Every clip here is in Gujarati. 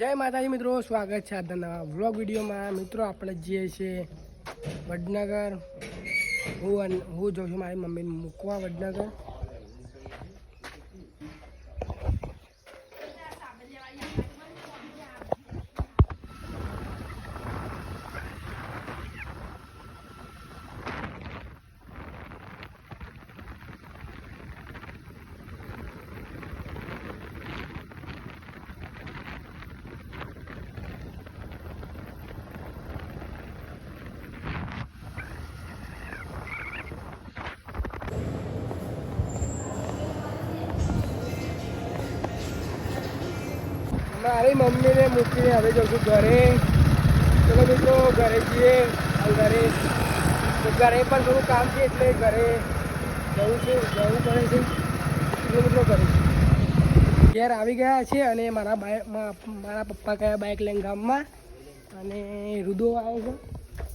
જય માતાજી મિત્રો, સ્વાગત છે આજના નવા વ્લોગ વિડીયોમાં. મિત્રો, આપણે જઈએ છીએ વડનગર, હું હું જોઉં છું, મારી મમ્મીને મૂકવા વડનગર. મારી મમ્મીને મૂકીને હવે જઉં છું ઘરે. ચલો મિત્રો, ઘરે જઈએ. ઘરે. તો ઘરે પણ થોડું કામ છે એટલે ઘરે જવું છે, જવું પડે છે. ચલો મિત્રો, ઘરે ઘેર આવી ગયા છે અને મારા બાઇક મારા પપ્પા કયા બાઇક લઈને ગામમાં. અને રુદો આવે છે.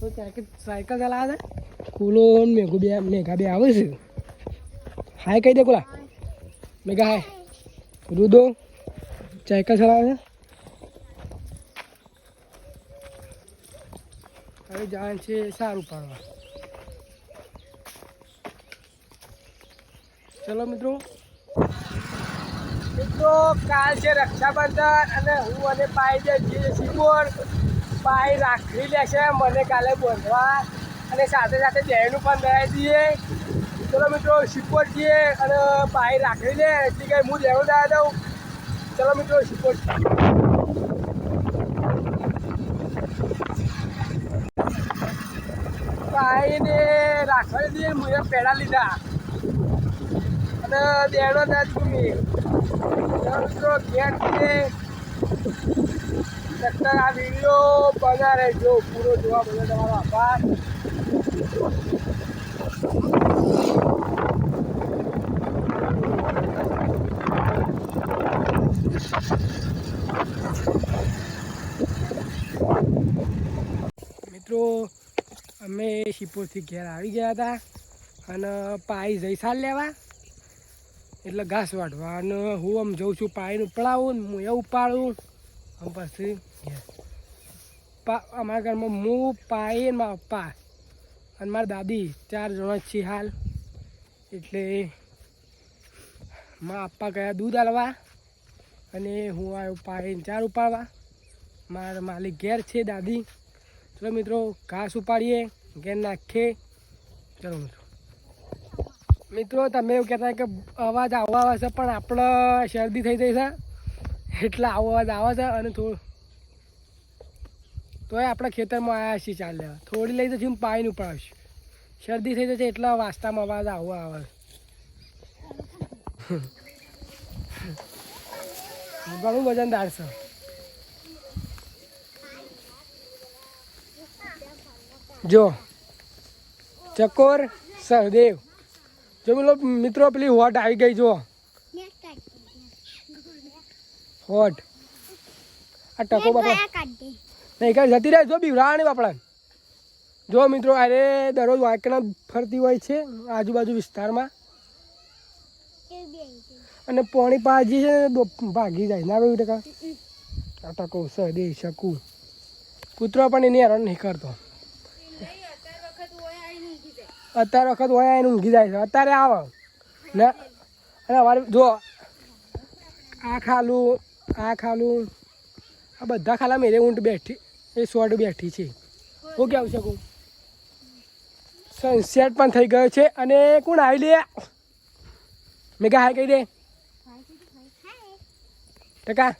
તો સાયકલ સાયકલ ચલાવે છે. કુલો મેઘો બે, મેઘા બે આવે છે. હાય કહી દે કુલા. મેઘા, હાય. રુદો. સાયકલ ચલાવે છે હવે જાય છે સારું પાડવા ચલો મિત્રો મિત્રો કાલ છે રક્ષાબંધન અને હું અને પાઈ જે જઈએ સિમોર પાઈ રાખડી લેશે, મને કાલે બોલવા અને સાથે સાથે જયનું પણ દઈ દઈએ ચલો મિત્રો સિપોર જઈએ અને પાઈ રાખડી લે, એટલે કંઈ હું લેવું દાદા દઉં. ચલો મિત્રો સિપોર પાઈને રાખવા દઈએ મુજબ પેડા લીધા. અને દેડો દાદ ચૂમી મિત્રો, ઘેર છે લગતા આ વીડિયો બના રહેજો પૂરો જોવા બદલ તમારો આભાર. મિત્રો, અમે શિપોરથી ઘેર આવી ગયા હતા અને પાઈ જઈ સાલ લેવા. એટલે ઘાસ વાઢવા અને હું આમ જઉં છું પાઈને ઉપડાવું હું એ ઉપાડું. આમ પછી અમારા ઘરમાં હું પાઈ ને મારા પપ્પા. અને મારા દાદી, ચાર જણા છીએ હાલ. એટલે મારા પપ્પા ગયા દૂધ આલવા અને હું આવ્યો પાઈને ચાર ઉપાડવા. મારા માલિક ઘેર છે, દાદી. ચલો મિત્રો, ઘાસ ઉપાડીએ, ઘેર નાખીએ. ચલો મિત્રો. મિત્રો, તમે એવું કહેતા કે અવાજ આવો આવે છે, પણ આપણે શરદી થઈ જાય છે. એટલે આવો અવાજ આવે છે અને થોડું તોય આપણે ખેતરમાં આવ્યા છીએ ચાલ. લેવા થોડી લઈ જશું પાણીનું ઉપાડશું શરદી થઈ જશે એટલે વાસ્તામાં અવાજ આવો આવે. ઘણું વજનદાર છે જો. ચકોર સહદેવ. જો બોલો મિત્રો પેલી હોટ આવી ગઈ જો હોટ. આ ટકો બાપા. નહીં કાંઈ જતી રહે જો બીવરાણી બાપડા. જો મિત્રો અરે દરરોજ વાંકણા ફરતી હોય છે આજુબાજુ વિસ્તારમાં. અને પોણી પાજી છે ભાગી જાય. ના કહ્યું ટકા? આ ટકો સહદેવ શકું. કૂતરો પણ એની હેરાન નહીં કરતો. અત્યારે વખત હોય એને ઊંઘી જાય છે. અત્યારે આવે. ને અને અમારે જો આ ખાલું આ ખાલું આ બધા ખાલા મેરે ઊંટ બેઠી એ સોડ બેઠી છે. હું કેવું શકું? સનસેટ પણ થઈ ગયો છે અને કોણ આવી લે? મેગા હાય કહી દે. ટકા.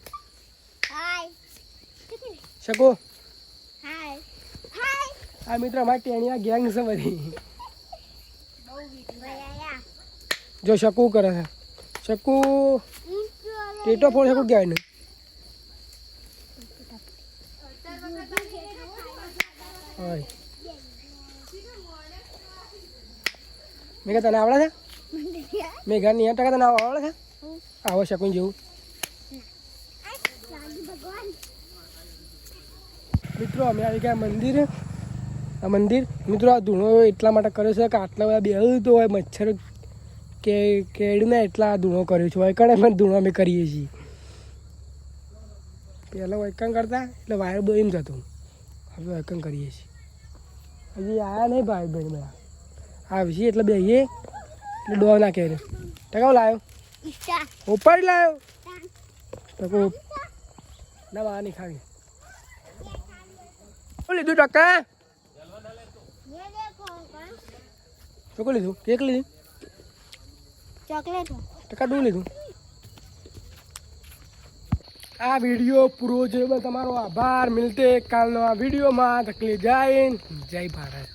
શકું? આ મિત્ર અમારે ટેણીયા ગેંગ છે બધી. જો શકું કરે છે. શકું ટેટો ફોડ શકું કહેવાય ને હોય મેઘા તને આવડે છે? મેઘા ની ટકા તને આવડે છે? આવો શકું જેવું. મિત્રો, અમે આવી ગયા મંદિર. આ મંદિર, મિત્રો, આ ધૂણો એટલા માટે કર્યો છે કે આટલા બધા બેહું તો હોય, મચ્છર કે કેળને એટલા ધૂણો કર્યો છે વાયકાણે પણ ધૂણો અમે કરીએ છીએ. પહેલાં વાયકાણ કરતા એટલે વાયર બહુ એમ જતું. હવે વાયકાણ કરીએ છીએ. હજી આવ્યા નહીં ભાઈ બહેન બધા. આવશે એટલે બેહીએ એટલે ડો નાખે એને. ટકાવ લાવ્યો ઉપાડી લાવ્યો ટકો ના બહાર નહીં ખાવી. શું લીધું ટકા? શું લીધું? કેક લીધું? ચોકલેટ ટકા ડું લીધું આ વીડિયો પૂરો જોયો તમારો આભાર. મિલતે કાલનો આ વિડીયોમાં. તકલીફ જાય જય ભારત.